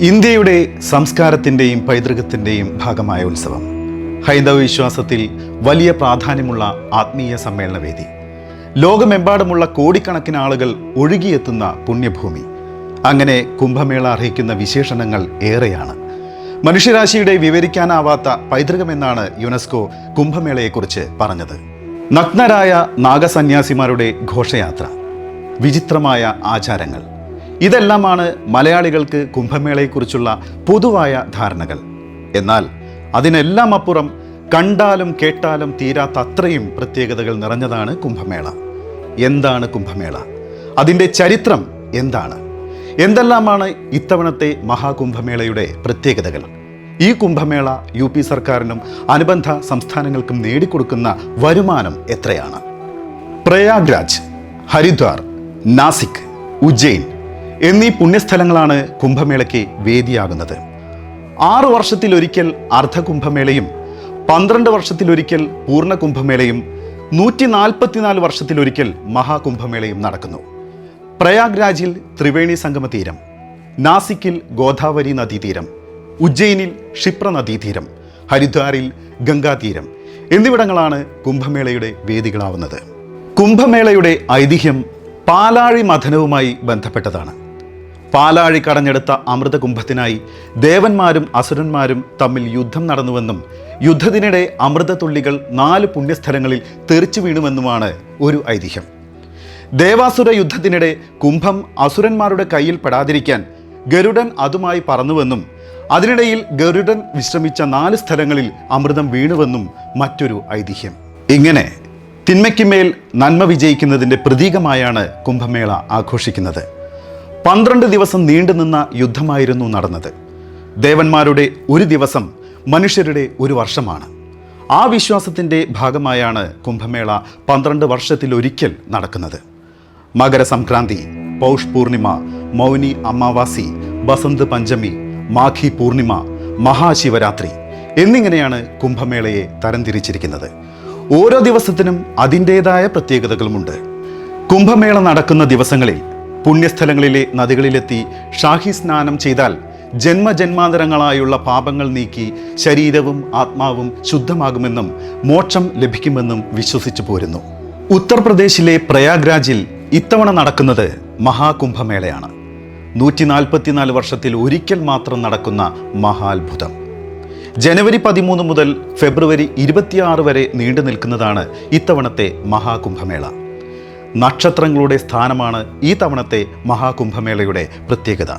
ഇന്ത്യയുടെ സംസ്കാരത്തിന്റെയും പൈതൃകത്തിന്റെയും ഭാഗമായ ഉത്സവം. ഹൈന്ദവ വിശ്വാസത്തിൽ വലിയ പ്രാധാന്യമുള്ള ആത്മീയ സമ്മേളനവേദി. ലോകമെമ്പാടുമുള്ള കോടിക്കണക്കിന് ആളുകൾ ഒഴുകിയെത്തുന്ന പുണ്യഭൂമി. അങ്ങനെ കുംഭമേള അർഹിക്കുന്ന വിശേഷണങ്ങൾ ഏറെയാണ്. മനുഷ്യരാശിയുടെ വിവരിക്കാനാവാത്ത പൈതൃകമെന്നാണ് യുനെസ്കോ കുംഭമേളയെക്കുറിച്ച് പറഞ്ഞത്. നഗ്നരായ നാഗസന്യാസിമാരുടെ ഘോഷയാത്ര. വിചിത്രമായ ആചാരങ്ങൾ. ഇതെല്ലാമാണ് മലയാളികൾക്ക് കുംഭമേളയെക്കുറിച്ചുള്ള പൊതുവായ ധാരണകൾ. എന്നാൽ അതിനെല്ലാം അപ്പുറം കണ്ടാലും കേട്ടാലും തീരാത്ത അത്രയും പ്രത്യേകതകൾ നിറഞ്ഞതാണ് കുംഭമേള. എന്താണ് കുംഭമേള? അതിന്റെ ചരിത്രം എന്താണ്? എന്തെല്ലാമാണ് ഇത്തവണത്തെ മഹാകുംഭമേളയുടെ പ്രത്യേകതകൾ? ഈ കുംഭമേള യു പി സർക്കാരിനും അനുബന്ധ സംസ്ഥാനങ്ങൾക്കും നേടിക്കൊടുക്കുന്ന വരുമാനം എത്രയാണ്? പ്രയാഗ്രാജ് ഹരിദ്വാർ നാസിക് ഉജ്ജയിൻ എന്നീ പുണ്യസ്ഥലങ്ങളാണ് കുംഭമേളയ്ക്ക് വേദിയാകുന്നത്. ആറ് വർഷത്തിലൊരിക്കൽ അർദ്ധകുംഭമേളയും പന്ത്രണ്ട് വർഷത്തിലൊരിക്കൽ പൂർണ കുംഭമേളയും നൂറ്റി നാൽപ്പത്തിനാല് വർഷത്തിലൊരിക്കൽ മഹാകുംഭമേളയും നടക്കുന്നു. പ്രയാഗ്രാജിൽ ത്രിവേണി സംഗമ തീരം നാസിക്കിൽ ഗോദാവരി നദീതീരം ഉജ്ജയിനിൽ ക്ഷിപ്ര നദീതീരം ഹരിദ്വാറിൽ ഗംഗാതീരം എന്നിവിടങ്ങളാണ് കുംഭമേളയുടെ വേദികളാവുന്നത്. കുംഭമേളയുടെ ഐതിഹ്യം പാലാഴി മഥനവുമായി ബന്ധപ്പെട്ടതാണ്. പാലാഴി കടഞ്ഞെടുത്ത അമൃതകുംഭത്തിനായി ദേവന്മാരും അസുരന്മാരും തമ്മിൽ യുദ്ധം നടന്നുവെന്നും യുദ്ധത്തിനിടെ അമൃതതുള്ളികൾ നാല് പുണ്യസ്ഥലങ്ങളിൽ തെറിച്ചു വീണുമെന്നുമാണ് ഒരു ഐതിഹ്യം. ദേവാസുര യുദ്ധത്തിനിടെ കുംഭം അസുരന്മാരുടെ കയ്യിൽ പെടാതിരിക്കാൻ ഗരുഡൻ അതുമായി പറന്നുവെന്നും അതിനിടയിൽ ഗരുഡൻ വിശ്രമിച്ച നാല് സ്ഥലങ്ങളിൽ അമൃതം വീണുവെന്നും മറ്റൊരു ഐതിഹ്യം. ഇങ്ങനെ തിന്മയ്ക്കുമേൽ നന്മ വിജയിക്കുന്നതിന്റെ പ്രതീകമായാണ് കുംഭമേള ആഘോഷിക്കുന്നത്. പന്ത്രണ്ട് ദിവസം നീണ്ടുനിന്ന യുദ്ധമായിരുന്നു നടന്നത്. ദേവന്മാരുടെ ഒരു ദിവസം മനുഷ്യരുടെ ഒരു വർഷമാണ്. ആ വിശ്വാസത്തിന്റെ ഭാഗമായാണ് കുംഭമേള പന്ത്രണ്ട് വർഷത്തിലൊരിക്കൽ നടക്കുന്നത്. മകരസംക്രാന്തി പൗഷ് പൂർണിമ മൗനി അമാവാസി ബസന്ത് പഞ്ചമി മാഘി പൂർണിമ മഹാശിവരാത്രി എന്നിങ്ങനെയാണ് കുംഭമേളയെ തരംതിരിച്ചിരിക്കുന്നത്. ഓരോ ദിവസത്തിനും അതിന്റേതായ പ്രത്യേകതകളുമുണ്ട്. കുംഭമേള നടക്കുന്ന ദിവസങ്ങളിൽ പുണ്യസ്ഥലങ്ങളിലെ നദികളിലെത്തി ഷാഹി സ്നാനം ചെയ്താൽ ജന്മജന്മാന്തരങ്ങളായുള്ള പാപങ്ങൾ നീക്കി ശരീരവും ആത്മാവും ശുദ്ധമാകുമെന്നും മോക്ഷം ലഭിക്കുമെന്നും വിശ്വസിച്ചു പോരുന്നു. ഉത്തർപ്രദേശിലെ പ്രയാഗ്രാജിൽ ഇത്തവണ നടക്കുന്നത് മഹാകുംഭമേളയാണ്. നൂറ്റി നാൽപ്പത്തിനാല് വർഷത്തിൽ ഒരിക്കൽ മാത്രം നടക്കുന്ന മഹാത്ഭുതം. ജനുവരി പതിമൂന്ന് മുതൽ ഫെബ്രുവരി ഇരുപത്തിയാറ് വരെ നീണ്ടു നിൽക്കുന്നതാണ് ഇത്തവണത്തെ മഹാകുംഭമേള. നക്ഷത്രങ്ങളുടെ സ്ഥാനമാണ് ഈ തവണത്തെ മഹാകുംഭമേളയുടെ പ്രത്യേകത.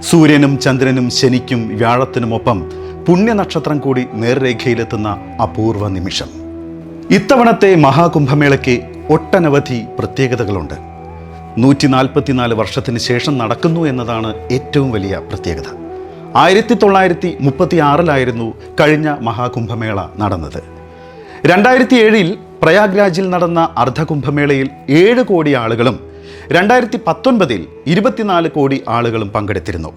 സൂര്യനും ചന്ദ്രനും ശനിക്കും വ്യാഴത്തിനുമൊപ്പം പുണ്യനക്ഷത്രം കൂടി നേർരേഖയിലെത്തുന്ന അപൂർവ നിമിഷം. ഇത്തവണത്തെ മഹാകുംഭമേളയ്ക്ക് ഒട്ടനവധി പ്രത്യേകതകളുണ്ട്. നൂറ്റി നാൽപ്പത്തിനാല് വർഷത്തിന് ശേഷം നടക്കുന്നു എന്നതാണ് ഏറ്റവും വലിയ പ്രത്യേകത. ആയിരത്തി തൊള്ളായിരത്തി മുപ്പത്തി ആറിലായിരുന്നു കഴിഞ്ഞ മഹാകുംഭമേള നടന്നത്. രണ്ടായിരത്തി ഏഴിൽ പ്രയാഗ്രാജിൽ നടന്ന അർദ്ധകുംഭമേളയിൽ ഏഴ് കോടി ആളുകളും രണ്ടായിരത്തി പത്തൊൻപതിൽ ഇരുപത്തിനാല് കോടി ആളുകളും പങ്കെടുത്തിരുന്നു.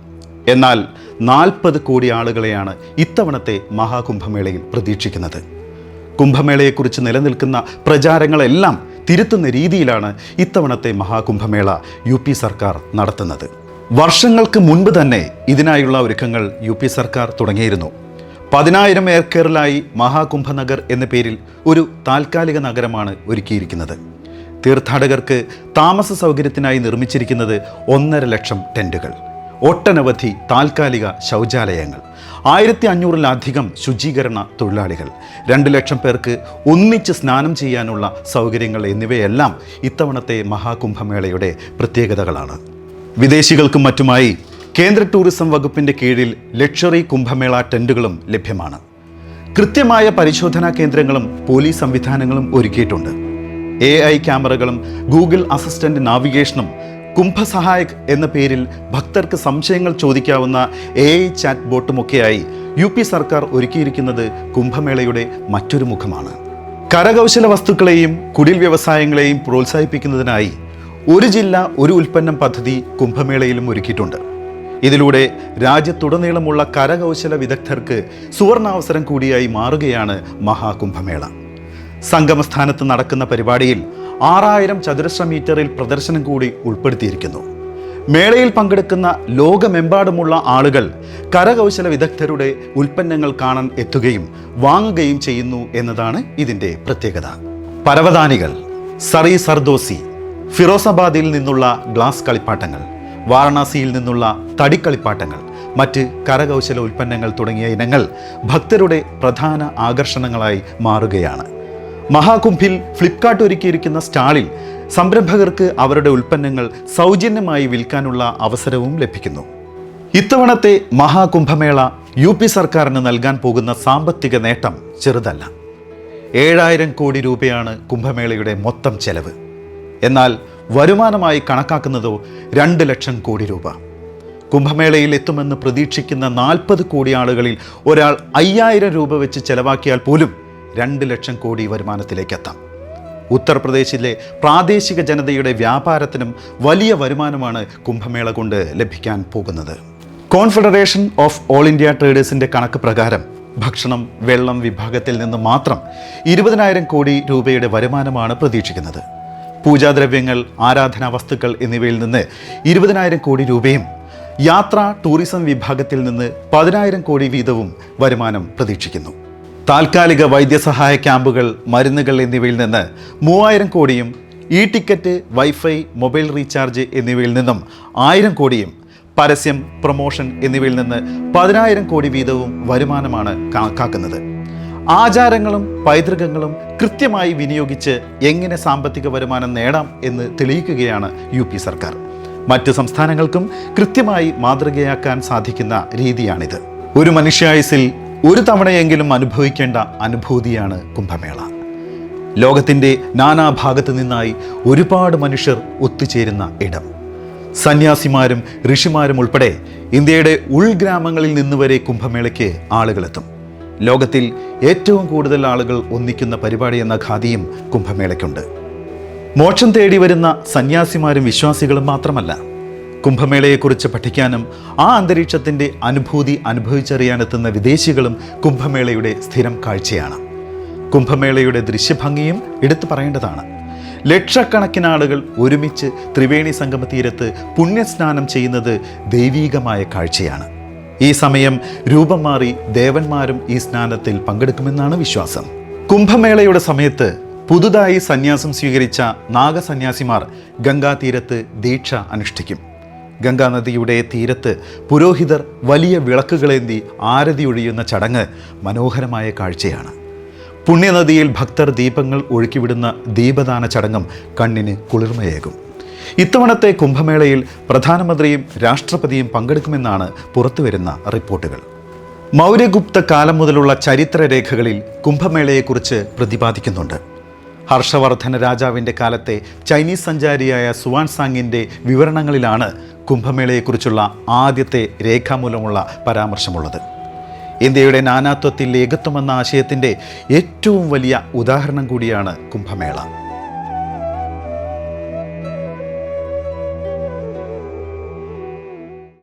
എന്നാൽ നാൽപ്പത് കോടി ആളുകളെയാണ് ഇത്തവണത്തെ മഹാകുംഭമേളയിൽ പ്രതീക്ഷിക്കുന്നത്. കുംഭമേളയെക്കുറിച്ച് നിലനിൽക്കുന്ന പ്രചാരങ്ങളെല്ലാം തിരുത്തുന്ന രീതിയിലാണ് ഇത്തവണത്തെ മഹാകുംഭമേള യു പി സർക്കാർ നടത്തുന്നത്. വർഷങ്ങൾക്ക് മുൻപ് തന്നെ ഇതിനായുള്ള ഒരുക്കങ്ങൾ യു പി സർക്കാർ തുടങ്ങിയിരുന്നു. പതിനായിരം ഏക്കറിലായി മഹാകുംഭനഗർ എന്ന പേരിൽ ഒരു താൽക്കാലിക നഗരമാണ് ഒരുക്കിയിരിക്കുന്നത്. തീർത്ഥാടകർക്ക് താമസ സൗകര്യത്തിനായി നിർമ്മിച്ചിരിക്കുന്നത് ഒന്നര ലക്ഷം ടെന്റുകൾ ഒട്ടനവധി താൽക്കാലിക ശൗചാലയങ്ങൾ. ആയിരത്തി അഞ്ഞൂറിലധികം ശുചീകരണ തൊഴിലാളികൾ. രണ്ട് ലക്ഷം പേർക്ക് ഒന്നിച്ച് സ്നാനം ചെയ്യാനുള്ള സൗകര്യങ്ങൾ എന്നിവയെല്ലാം ഇത്തവണത്തെ മഹാകുംഭമേളയുടെ പ്രത്യേകതകളാണ്. വിദേശികൾക്കും മറ്റുമായി കേന്ദ്ര ടൂറിസം വകുപ്പിന്റെ കീഴിൽ ലക്ഷറി കുംഭമേള ടെന്റുകളും ലഭ്യമാണ്. കൃത്യമായ പരിശോധനാ കേന്ദ്രങ്ങളും പോലീസ് സംവിധാനങ്ങളും ഒരുക്കിയിട്ടുണ്ട്. എ ഐ ക്യാമറകളും ഗൂഗിൾ അസിസ്റ്റന്റ് നാവിഗേഷനും കുംഭസഹായക് എന്ന പേരിൽ ഭക്തർക്ക് സംശയങ്ങൾ ചോദിക്കാവുന്ന എ ഐ ചാറ്റ് ബോട്ടുമൊക്കെയായി യു പി സർക്കാർ ഒരുക്കിയിരിക്കുന്നത് കുംഭമേളയുടെ മറ്റൊരു മുഖമാണ്. കരകൗശല വസ്തുക്കളെയും കുടിൽ വ്യവസായങ്ങളെയും പ്രോത്സാഹിപ്പിക്കുന്നതിനായി ഒരു ജില്ല ഒരു ഉൽപ്പന്നം പദ്ധതി കുംഭമേളയിലും ഒരുക്കിയിട്ടുണ്ട്. ഇതിലൂടെ രാജ്യത്തുടനീളമുള്ള കരകൗശല വിദഗ്ധർക്ക് സുവർണാവസരം കൂടിയായി മാറുകയാണ് മഹാകുംഭമേള. സംഗമസ്ഥാനത്ത് നടക്കുന്ന പരിപാടിയിൽ ആറായിരം ചതുരശ്ര മീറ്ററിൽ പ്രദർശനം കൂടി ഉൾപ്പെടുത്തിയിരിക്കുന്നു. മേളയിൽ പങ്കെടുക്കുന്ന ലോകമെമ്പാടുമുള്ള ആളുകൾ കരകൗശല വിദഗ്ധരുടെ ഉൽപ്പന്നങ്ങൾ കാണാൻ എത്തുകയും വാങ്ങുകയും ചെയ്യുന്നു എന്നതാണ് ഇതിന്റെ പ്രത്യേകത. പരവതാനികൾ സറി സർദോസി ഫിറോസാബാദിൽ നിന്നുള്ള ഗ്ലാസ് കളിപ്പാട്ടങ്ങൾ വാരണാസിയിൽ നിന്നുള്ള തടിക്കളിപ്പാട്ടങ്ങൾ മറ്റ് കരകൗശല ഉൽപ്പന്നങ്ങൾ തുടങ്ങിയ ഇനങ്ങൾ ഭക്തരുടെ പ്രധാന ആകർഷണങ്ങളായി മാറുകയാണ്. മഹാകുംഭിൽ ഫ്ലിപ്കാർട്ട് ഒരുക്കിയിരിക്കുന്ന സ്റ്റാളിൽ സംരംഭകർക്ക് അവരുടെ ഉൽപ്പന്നങ്ങൾ സൗജന്യമായി വിൽക്കാനുള്ള അവസരവും ലഭിക്കുന്നു. ഇത്തവണത്തെ മഹാകുംഭമേള യു പി സർക്കാരിന് നൽകാൻ പോകുന്ന സാമ്പത്തിക നേട്ടം ചെറുതല്ല. ഏഴായിരം കോടി രൂപയാണ് കുംഭമേളയുടെ മൊത്തം ചെലവ്. എന്നാൽ വരുമാനമായി കണക്കാക്കുന്നതോ രണ്ട് ലക്ഷം കോടി രൂപ. കുംഭമേളയിൽ എത്തുമെന്ന് പ്രതീക്ഷിക്കുന്ന നാൽപ്പത് കോടി ആളുകളിൽ ഒരാൾ അയ്യായിരം രൂപ വെച്ച് ചെലവാക്കിയാൽ പോലും രണ്ട് ലക്ഷം കോടി വരുമാനത്തിലേക്ക് എത്താം ഉത്തർപ്രദേശിലെ പ്രാദേശിക ജനതയുടെ വ്യാപാരത്തിനും വലിയ വരുമാനമാണ് കുംഭമേള കൊണ്ട് ലഭിക്കാൻ പോകുന്നത്. കോൺഫെഡറേഷൻ ഓഫ് ഓൾ ഇന്ത്യ ട്രേഡേഴ്സിന്റെ കണക്ക് പ്രകാരം ഭക്ഷണം വെള്ളം വിഭാഗത്തിൽ നിന്ന് മാത്രം ഇരുപതിനായിരം കോടി രൂപയുടെ വരുമാനമാണ് പ്രതീക്ഷിക്കുന്നത്. പൂജാദ്രവ്യങ്ങൾ ആരാധനാ വസ്തുക്കൾ എന്നിവയിൽ നിന്ന് ഇരുപതിനായിരം കോടി രൂപയും യാത്ര ടൂറിസം വിഭാഗത്തിൽ നിന്ന് പതിനായിരം കോടി വീതവും വരുമാനം പ്രതീക്ഷിക്കുന്നു. താൽക്കാലിക വൈദ്യസഹായ ക്യാമ്പുകൾ മരുന്നുകൾ എന്നിവയിൽ നിന്ന് മൂവായിരം കോടിയും e ticket wifi mobile recharge എന്നിവയിൽ നിന്നും ആയിരം കോടിയും പരസ്യം പ്രൊമോഷൻ എന്നിവയിൽ നിന്ന് പതിനായിരം കോടി വീതവും വരുമാനമാണ് കണക്കാക്കുന്നത്. ആചാരങ്ങളും പൈതൃകങ്ങളും കൃത്യമായി വിനിയോഗിച്ച് എങ്ങനെ സാമ്പത്തിക വരുമാനം നേടാം എന്ന് തെളിയിക്കുകയാണ് യു സർക്കാർ. മറ്റ് സംസ്ഥാനങ്ങൾക്കും കൃത്യമായി മാതൃകയാക്കാൻ സാധിക്കുന്ന രീതിയാണിത്. ഒരു മനുഷ്യായുസിൽ ഒരു തവണയെങ്കിലും അനുഭവിക്കേണ്ട അനുഭൂതിയാണ് കുംഭമേള. ലോകത്തിന്റെ നാനാഭാഗത്തു നിന്നായി ഒരുപാട് മനുഷ്യർ ഒത്തുചേരുന്ന ഇടം. സന്യാസിമാരും ഋഷിമാരും ഉൾപ്പെടെ ഇന്ത്യയുടെ ഉൾഗ്രാമങ്ങളിൽ നിന്ന് വരെ കുംഭമേളയ്ക്ക് ആളുകളെത്തും. ലോകത്തിൽ ഏറ്റവും കൂടുതൽ ആളുകൾ ഒന്നിക്കുന്ന പരിപാടി എന്ന ഖാദിയും കുംഭമേളയ്ക്കുണ്ട്. മോക്ഷം തേടി വരുന്ന സന്യാസിമാരും വിശ്വാസികളും മാത്രമല്ല കുംഭമേളയെക്കുറിച്ച് പഠിക്കാനും ആ അന്തരീക്ഷത്തിന്റെ അനുഭൂതി അനുഭവിച്ചറിയാനെത്തുന്ന വിദേശികളും കുംഭമേളയുടെ സ്ഥിരം കാഴ്ചയാണ്. കുംഭമേളയുടെ ദൃശ്യഭംഗിയും എടുത്തു പറയേണ്ടതാണ്. ലക്ഷക്കണക്കിന് ആളുകൾ ഒരുമിച്ച് ത്രിവേണി സംഗമ തീരത്ത് പുണ്യസ്നാനം ചെയ്യുന്നത് ദൈവീകമായ കാഴ്ചയാണ്. ഈ സമയം രൂപം മാറി ദേവന്മാരും ഈ സ്നാനത്തിൽ പങ്കെടുക്കുമെന്നാണ് വിശ്വാസം. കുംഭമേളയുടെ സമയത്ത് പുതുതായി സന്യാസം സ്വീകരിച്ച നാഗസന്യാസിമാർ ഗംഗാതീരത്ത് ദീക്ഷ അനുഷ്ഠിക്കും. ഗംഗാനദിയുടെ തീരത്ത് പുരോഹിതർ വലിയ വിളക്കുകളേന്തി ആരതി ഒഴിയുന്ന ചടങ്ങ് മനോഹരമായ കാഴ്ചയാണ്. പുണ്യനദിയിൽ ഭക്തർ ദീപങ്ങൾ ഒഴുക്കിവിടുന്ന ദീപദാന ചടങ്ങും കണ്ണിന് കുളിർമയേകും. ഇത്തവണത്തെ കുംഭമേളയിൽ പ്രധാനമന്ത്രിയും രാഷ്ട്രപതിയും പങ്കെടുക്കുമെന്നാണ് പുറത്തുവരുന്ന റിപ്പോർട്ടുകൾ. മൗര്യഗുപ്ത കാലം മുതലുള്ള ചരിത്രരേഖകളിൽ കുംഭമേളയെക്കുറിച്ച് പ്രതിപാദിക്കുന്നുണ്ട്. ഹർഷവർദ്ധന രാജാവിന്റെ കാലത്തെ ചൈനീസ് സഞ്ചാരിയായ സുവാൻ സാങ്ങിന്റെ വിവരണങ്ങളിലാണ് കുംഭമേളയെക്കുറിച്ചുള്ള ആദ്യത്തെ രേഖാമൂലമുള്ള പരാമർശമുള്ളത്. ഇന്ത്യയുടെ നാനാത്വത്തിൽ ഏകത്വമെന്ന ആശയത്തിന്റെ ഏറ്റവും വലിയ ഉദാഹരണം കൂടിയാണ് കുംഭമേള.